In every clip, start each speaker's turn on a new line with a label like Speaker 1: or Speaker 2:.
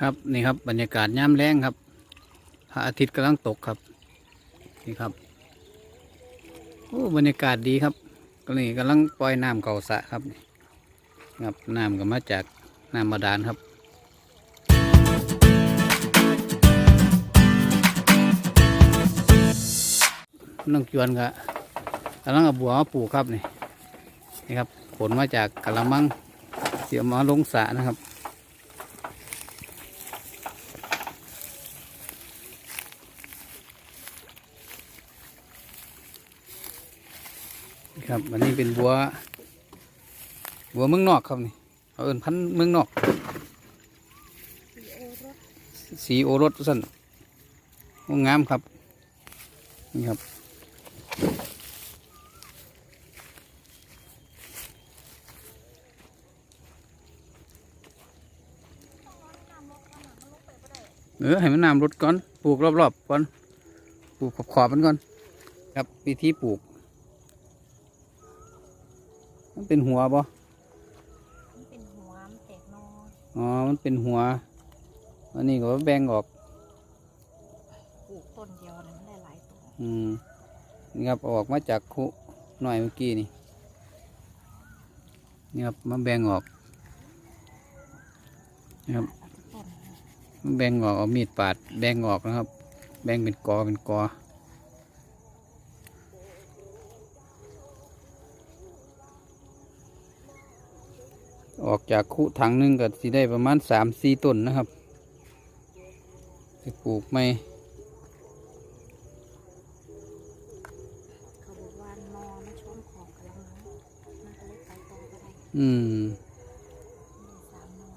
Speaker 1: ครับนี่ครับบรรยากาศย่ำแรงครับพระอาทิตย์กำลังตกครับนี่ครับโอ้บรรยากาศดีครับก็นี่กำลังปล่อยน้ำเก่าสระครับนี่ครับน้ำก็มาจากน้ำบาดาลครับน้องจวนก็กำลังเอาบัวมาปลูกครับนี่นี่ครับผลมาจากกะละมังเสียมาลงสระนะครับ ครับอันนี้เป็นบัว บัวเมืองนอกครับนี่เอาเอินพันธุ์เมืองนอกสีโอรสสั้นงามครับนี่ครับเออให้มันน้ำรดก่อน ปลูกรอบๆก่อน ปลูกขอบๆมันก่อน ครับวิธีปลูก มันเป็นหัวบ่
Speaker 2: มันเป็นหัวมันแตกนอ
Speaker 1: อ๋อ มันเป็นหัว อันนี้ก็แบ่งออก
Speaker 2: ปลูกต้นเดียวนะมันได้หลายต้น
Speaker 1: อืม นี่ครับเอาออกมาจากคุหน่อยเมื่อกี้นี่นี่ครับมาแบ่งออกนี่ครับ
Speaker 2: เอาทุกต้นนะ
Speaker 1: มาแบ่งออกเอามีดปาด แบ่งออกนะครับ แบ่งเป็นกอเป็นกอ ออกจากคุถังหนึงก็สิได้ประมาณสามสี่ต้นนะครับจะปลูกไหม
Speaker 2: เขาบอกว่านอมันชนขอบกระมังมันก็เลยไปต่อไปได้
Speaker 1: อืม
Speaker 2: มีสามนอ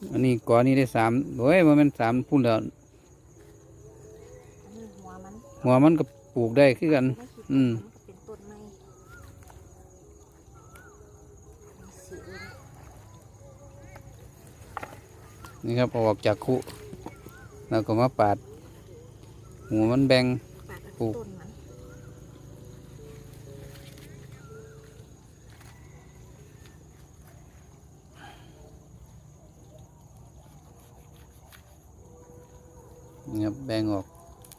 Speaker 2: เนี่ย
Speaker 1: อันนี้กอนี้ได้สามโอ้ยมันเป็นสามพุ่นแล้ว
Speaker 2: อันนี้หัวมัน
Speaker 1: หัวมันก็ปลูกได้คือกัน
Speaker 2: ไม่คิด
Speaker 1: อืม
Speaker 2: มันก็เป็นต้นไม้มีสีอื่น
Speaker 1: นี่ครับเอาออกจากคุแล้วก็มาปาดหัวมันแบ่ง
Speaker 2: ปาดเอา
Speaker 1: ปลูก
Speaker 2: ต้นมัน
Speaker 1: นี่ครับแบ่งออก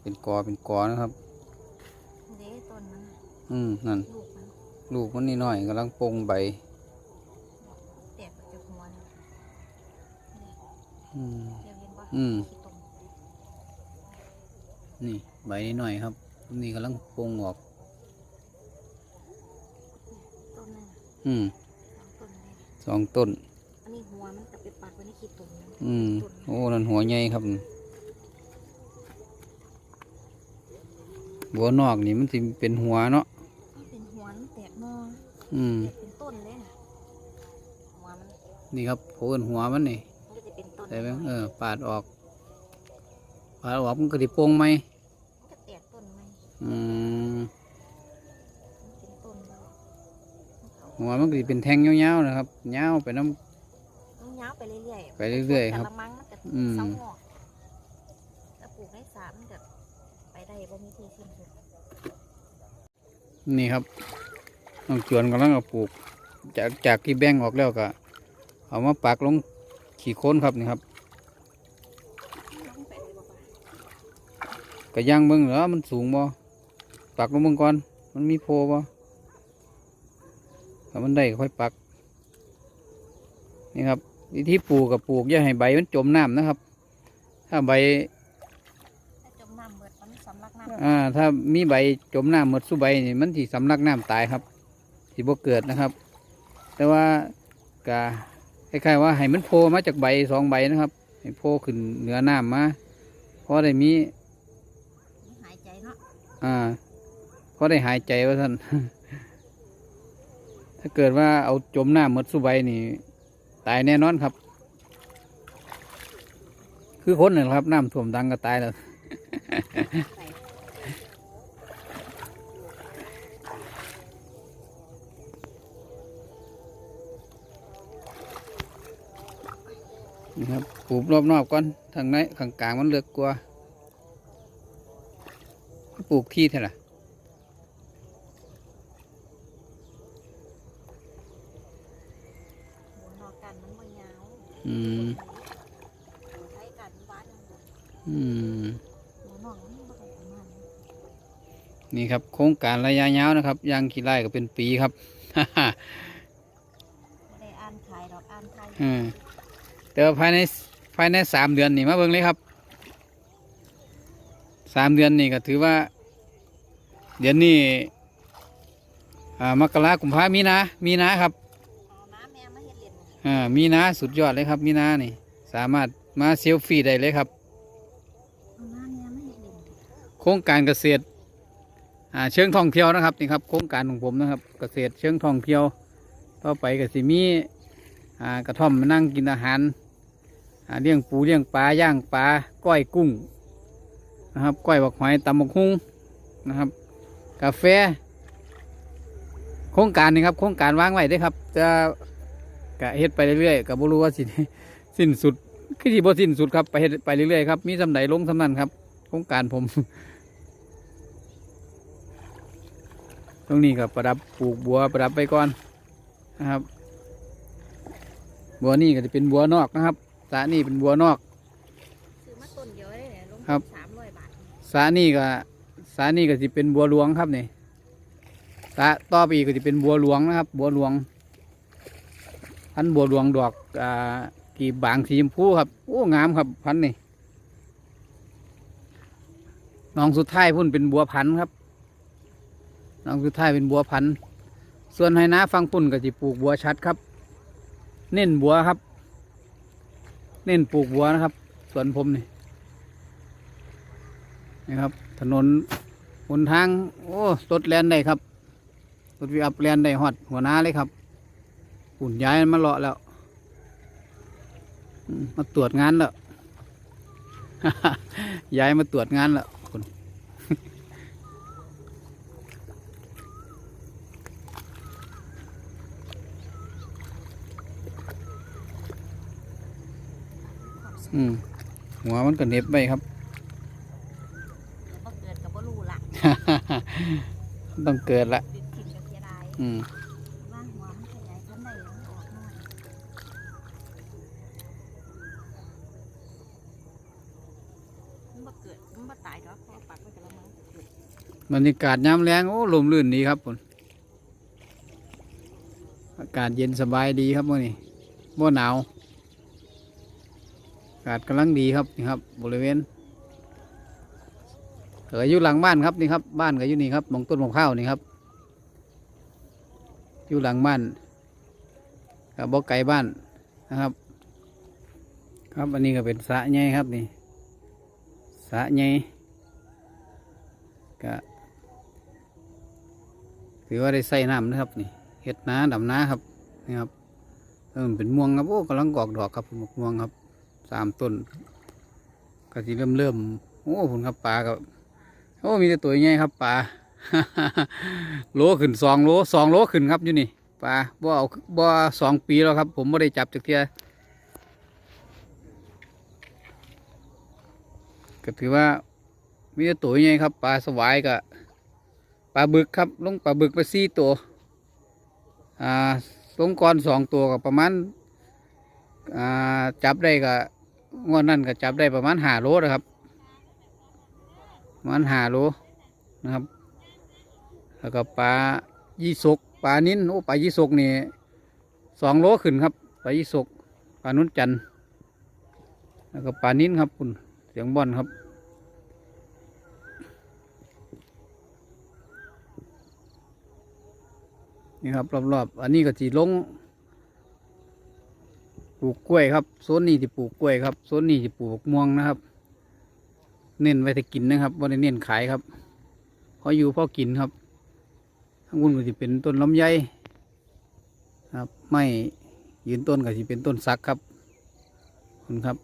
Speaker 1: เป็นกอเป็นกอนะครับ
Speaker 2: เด้ต้นมันน่ะ
Speaker 1: อืมนั่น
Speaker 2: ลูกมัน
Speaker 1: ลูกมันนี่น้อยกำลังปงใบ
Speaker 2: แตกออกจากหัวเนี่ย
Speaker 1: อืม
Speaker 2: เดี๋ยวเห็นว่า
Speaker 1: อืม
Speaker 2: ขี้ตม
Speaker 1: นี่ใบนี่น้อยครับ นี่กำลังปงออก
Speaker 2: ต้นนั่นน่ะ
Speaker 1: อืม
Speaker 2: สองต้นเลย
Speaker 1: สองต้น
Speaker 2: อันนี้หัวมันกลับไปปักไว้ในขี้ตมนะ
Speaker 1: อืม
Speaker 2: ต้น
Speaker 1: โอ้ นั่นหัวใหญ่ครับบัวนอกนี่มันสิเป็นหัวเนาะ
Speaker 2: มันเป็นหัวมันแตกนอ
Speaker 1: อืม
Speaker 2: แตกเป็นต้นเลยนะหัวมัน
Speaker 1: นี่ครับโผล่หัวมันนี่
Speaker 2: มันก็จะเป็นต้น
Speaker 1: ได้ไหม
Speaker 2: น้ย
Speaker 1: เออปาดออกปาดออกมันก็ไดิโปงไหม
Speaker 2: มันก็แตกต้นไหม
Speaker 1: อืม
Speaker 2: มันเป็นต้นแล้ว
Speaker 1: หัวมันก็สิเป็นแท่งยาวๆนะครับยาวไปน้
Speaker 2: มันยาวไปเรื่อยๆ
Speaker 1: ไปเรื่อยๆครับ
Speaker 2: แต่ละมังมันก็
Speaker 1: อืม
Speaker 2: เศร้าหอกถ้าปลูกได้สามมันก็ไปได้บ่มีที่สิ้นสุดำ
Speaker 1: นี่ครับน้องจวนกำลังเอาปลูก จากจากที่แบ่งออกแล้วก็เอามาปักลง ขี้โคนครับนี่ครับ
Speaker 2: มันไปได้บ่ปะ
Speaker 1: ก็ย่างเบิ่งเหรอมันสูงบ่ปักลงเบิ่งก่อน มันมีโพบ่ถ้ามันได้ก็ค่อยปัก นี่ครับ วิธีปลูกกับปลูกอย่าให้ใบมันจมน้ำนะครับ ถ้าใบ
Speaker 2: ถ้าจมน้ำเบิดมันสำลักน้ำ
Speaker 1: อ่า ถ้ามีใบจมน้ำหมดสู้ใบนี่มันที่สำลักน้ำตายครับที่บ่เกิดนะครับ แต่ว่ากะ คล้ายๆว่าให้มันโผล่มาจากใบสองใบนะครับให้โผล่ขึ้นเหนือน้ำมาเพราะได้มี
Speaker 2: มันหายใจเนาะ
Speaker 1: อ่าเพราะได้หายใจว่าท่านถ้าเกิดว่าเอาจมน้ำหมดสู้ใบนี่ตายแน่นอนครับ คือคนนี่แหละครับน้ำท่วมดังก็ตายแล้ว ครับปลูกรอบนอกก่อนทางในข้างกลางมันเลือกกลัวปลูกที่เท่าไหร่
Speaker 2: หัวนอกกันมันบ่ยาว
Speaker 1: อืม
Speaker 2: ต้น
Speaker 1: อืม
Speaker 2: หัวน้องมันบ่ได้ประมาณนี้
Speaker 1: นี่ครับโครงการระยะยาวนะครับยางขี้ไร่ก็เป็นปีครับ
Speaker 2: บ่ได้อ่านขายดอกอ่านขาย
Speaker 1: อืมแต่ว่าภายในภายในสามเดือนนี่มาเบิ่งเลยครับสามเดือนนี่ก็ถือว่า เดือนนี้อ่ามกรากุมภามีนา มีนาครับ
Speaker 2: เอาน้ำแม่มาเฮ็ดเล่น
Speaker 1: อ่ามีนาสุดยอดเลยครับ มีนานี่ สามารถมาเซลฟี่ได้เลยครับ
Speaker 2: เอาน้ำแม่มาเฮ็ดเล่น
Speaker 1: โครงการเกษตรอ่าเชิงท่องเที่ยวนะครับนี่ครับโครงการของผมนะครับ เกษตรเชิงท่องเที่ยว ต่อไปก็สิมีอ่ากระท่อมมานั่งกินอาหารอ่า เลี้ยงปูเลี้ยงปลาย่างปลาก้อยกุ้งนะครับก้อยบักหอยตำบักหุ่งนะครับ กาแฟ โครงการนี่ครับโครงการวางไว้ด้อครับ จะกะเฮ็ดไปเรื่อยๆกับ่รู้ว่าสิสิ้นสุดคือที่บ่สิ้นสุดครับไปเฮ็ดไปเรื่อยๆครับมีสำใดลงสำนั้นครับ โครงการผม ตรงนี้ก็ประดับปลูกบัวประดับไปก่อนนะครับ บัวนี่ก็จะเป็นบัวนอกนะครับ สระนี่เป็นบัวนอก
Speaker 2: ซื้อมาต้นเดียวได้เนี่ยลง
Speaker 1: ครับ
Speaker 2: สามร้อยบาท
Speaker 1: สระนี่ก็สระนี่ก็จะเป็นบัวหลวงครับนี่สระต่อไปอีกก็จะเป็นบัวหลวงนะครับ บัวหลวงพันธุ์บัวหลวงดอกอ่ากีบบางสีชมพูครับโอ้งามครับพันธุ์นี่น้องสุดท้ายพุ่นเป็นบัวพันธุ์ครับน้องสุดท้ายเป็นบัวพันธุ์ส่วนให้นาฟังพุ่นก็จะปลูกบัวชัดครับ เน้นบัวครับ เน้นปลูกบัวนะครับ สวนผมนี่นะครับ ถนนหนทาง โอ้รถแลนได้ครับรถวิอัพแลนได้ฮอดหัวหน้าเลยครับปุ่นย้ายมาเลาะแล้วมาตรวจงานแล้วย้ายมาตรวจงานแล้วคุณ อืมหัวมันก็เหน็บไปครับ
Speaker 2: เดี๋ยวบ่เกิดกับบ่รู้ละ
Speaker 1: ต้องเกิดละ
Speaker 2: ติดถิ่นกับเสียดาย
Speaker 1: อืม
Speaker 2: ว่าหัวมันขยายพันธุ์ได้แล้วมันออกน้อยมันบ่เกิดมันบ่ตายดอกเพราะว่าปักไว้กับละมังเกิด
Speaker 1: บรรยากาศยามแรงโอ้ลมลื่นดีครับผมอากาศเย็นสบายดีครับมื่อนี้บ่หนาวอา กาศกำลังดีครับนี่ครับ บริเวณเอออยู่หลังบ้านครับนี่ครับ บ้านก็อยู่นี่ครับมองต้นมะพร้าวนี่ครับอยู่หลังบ้านกับบ่ไกลบ้านนะครับ ครับอันนี้ก็เป็นสะใหญ่ครับนี่สะใหญ่ก็ถือว่าได้ใส่น้ำนะครับนี่เห็ดนาดำนาครับนี่ครับเออเป็นม่วงครับโอ้กำลังออกดอกครับม่วงครับ สามต้นก็ทีเริ่มเริ่มโอ้ผลครับปลากับโอ้มีแต่ตัวใหญ่ครับปลาโลขึ้นสองโลสองโลขึ้นครับอยู่นี่ปลาบ่เอาบ่สองปีแล้วครับ ผมไม่ได้จับจากเทียก็ถือว่ามีแต่ตัวใหญ่ครับปลาสวายกับปลาบึกครับลงปลาบึกไปสี่ตัวอ่าลงก้อนสองตัวกับประมาณอ่าจับได้กับ งวดนั่นก็จับได้ประมาณห้าโลนะครับประมาณห้าโลนะครับ แล้วก็ปลายี่สกปลานิ้นโอ้ปลายี่สกนี่สองโลขึ้นครับปลายี่สกปลานุ่นจันทร์แล้วก็ปลานิ้นครับคุณเสียงบอลครับนี่ครับรอบๆอันนี้ก็จีลง ปลูกกล้วยครับโซนนี้ที่ปลูกกล้วยครับโซนนี้ที่ปลูกม่วงนะครับ เน้นไว้แต่กินนะครับว่าได้เน้นขายครับพออยู่พอกินครับข้างบนก็จะเป็นต้นลำไยครับ ไม่ยืนต้นก็จะเป็นต้นสักครับคุณครับ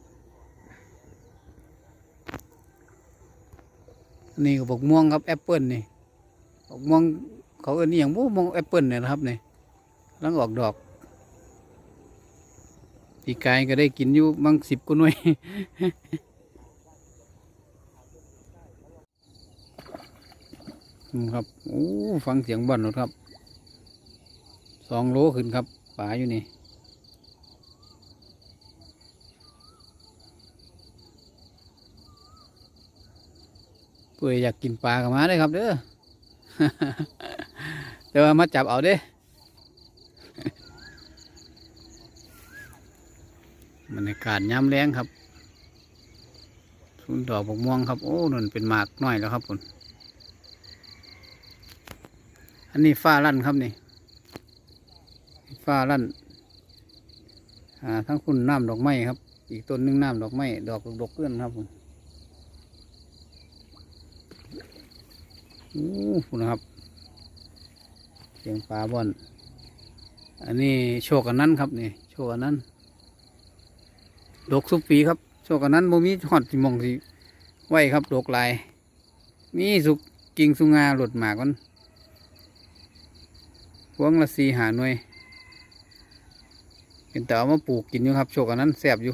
Speaker 1: นี่ก็บอกม่วงครับแอปเปิลนี่บอกม่วงเขาเอ็นอย่างม่วงม่วงแอปเปิลเนี่ยนะครับนี่กำลังออกดอก ปีกายก็ได้กินอยู่บางสิบกว่าหน่วยครับโอ้ฟังเสียงบ่อนหนดครับสองโลขึ้นครับป่าอยู่นี่นผู้ใดอยากกินปลาก็มาได้ครับเด้อแต่ว่ามาจับเอาเด้ รยากาศย้ำแรงครับสุนดอกบกม่วงครับ โอ้นั่นเป็นหมากน้อยแล้วครับผมอันนี้ฟ้าลั่นครับนี่ฟ้าลั่นอ่าทั้งคุณน้ำดอกไม้ครับ อีกต้นหนึงน้ำดอกไม้ดอกดอกเกลื่อนครับผมโอ้คุณครับเสียงปลาบอน อันนี้โชคอันนั้นครับนี่ โชคอันนั้น ดอกสุปีครับโชคอันนั้นบ่มีหอดสิมองสิไหวครับดอกลาย มีสุกกิ่งสุงาหลุดหมากันพวงละสีหาหน่วยเป็นแต่เอามาปลูกกินอยู่ครับโชคอันนั้นแสบอยู่